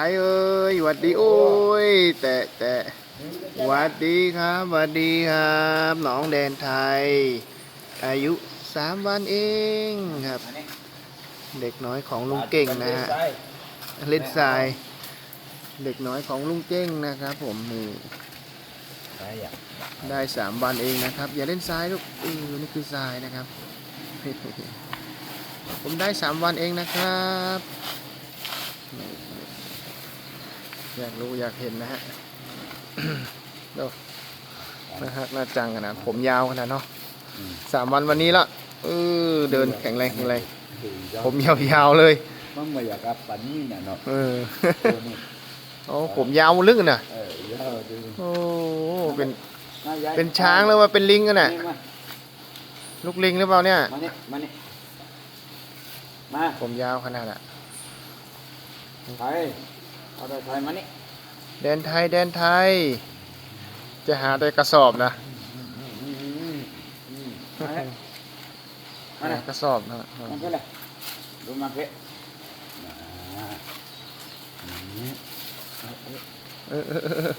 รเอ้ยหวัดดีโอ้ย แต่แต่หวัดดีครับหวัดดีครับน้องแดนไทย อายุสามวันเองครับ เด็กน้อยของลุงเก่งนะฮะเล่นทราย เด็กน้อยของลุงเก่งนะครับ ผมนี่ได้สามวันเองนะครับ อย่าเล่นทรายลูกเออนี่คือทรายนะครับ ผมได้สามวันเองนะครับ อยากรู้อยากเห็นนะฮะดูนะฮะน่าจังขนาดผมยาวขนาดเนาะสามวันวันนี้ละเออเดินแข็งแรงแข็งแรงผมยาวๆเลยมันไม่อยากกับปันนี่น่ะเนาะเออตัวนี้โอ้ผมยาวลึกน่ะเออยาวดูโอ้เป็นมาย้ายเป็นช้างหรือว่าเป็นลิงกันน่ะมาลูกลิงหรือเปล่าเนี่ยมานี่มานี่มาผมยาวขนาดน่ะไทย เอาไปไทยมานี่แดนไทยแดนไทย จะหาแต่กระสอบนะอืมอืมมานี่มาหานี่กระสอบนะมาเพื่อนเลยดูมาเพื่อนอ่าอืมเออเออเออเออ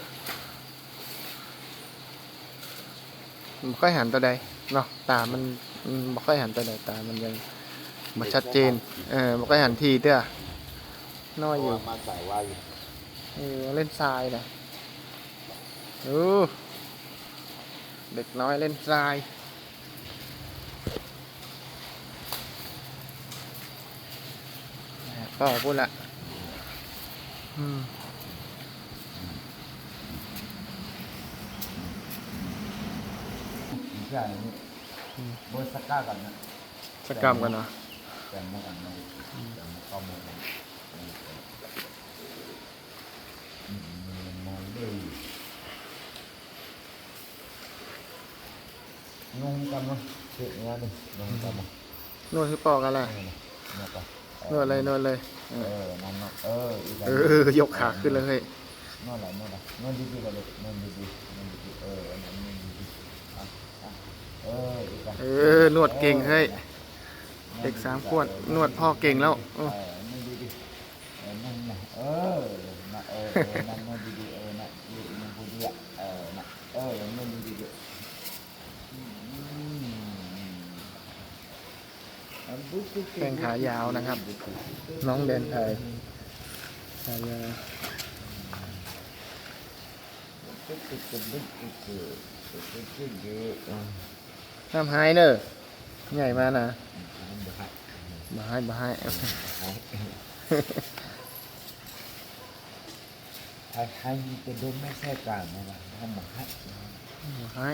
มันค่อยหันตัวใดเนาะตา มันอืมบ่ค่อยหันตัวใดตา มันยังมาชัดเจน เออบ่ค่อยหันทีเด้อ น้อยอยู่มาใส่ไว้เออเล่นทรายนะโอ้เด็กน้อยเล่นทราย ก็พูดละอืมใช่นี่บนสก้ากันนะสกรรมกันเนาะแกมมากันนะแกมข้อมูลกันมองดู งงกันมั้งเสียงานนี่งงกันมั้งนวดคือปอกกันละนวดไปนวดเลยนวดเลย เออนั่นเนาะเอออีกเออยกขาขึ้นเลยเฮ้ยนวดอะไรนวดอะไรนวดดีๆเลยนวดดีๆนวดดีๆเออนั่นนวดดีๆอะอะเอออีกเออนวดเก่งเฮ้ยเด็กสามขวดนวดพ่อเก่งแล้วเออนั่นดีๆเออนั่นนะเออนะเออเออนั่นนวดดีๆเออนะอยู่ในบุรีอะเออนะเออนั่นดีๆอืม แข้งขายาวนะครับ น้องแดนไทยขายาวห้ามหายเนอะใหญ่มานะมาให้มาให้ให้ให้เป็นดมไม่ใช่กลารนะวะทำมาให้มาให้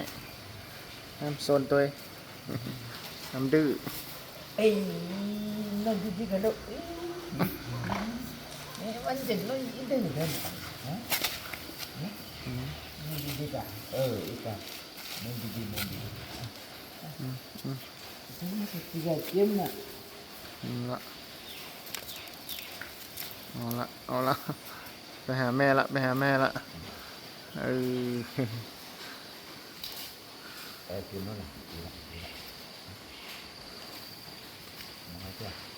ห้ามโซนตัวห้ามดื้อ เอ้ยนั่นดีๆกันแลูกเอ้ยวันเด็กเราอีเดนกันฮะนั่นดีกันเอออีกกันนั่นดีๆนั่นดีฉันไม่ใช่ที่จะเกี่ยมนะเอาละเอาละเอาละไปหาแม่ละไปหาแม่ละเออเออกินนั่นแหละ Yeah.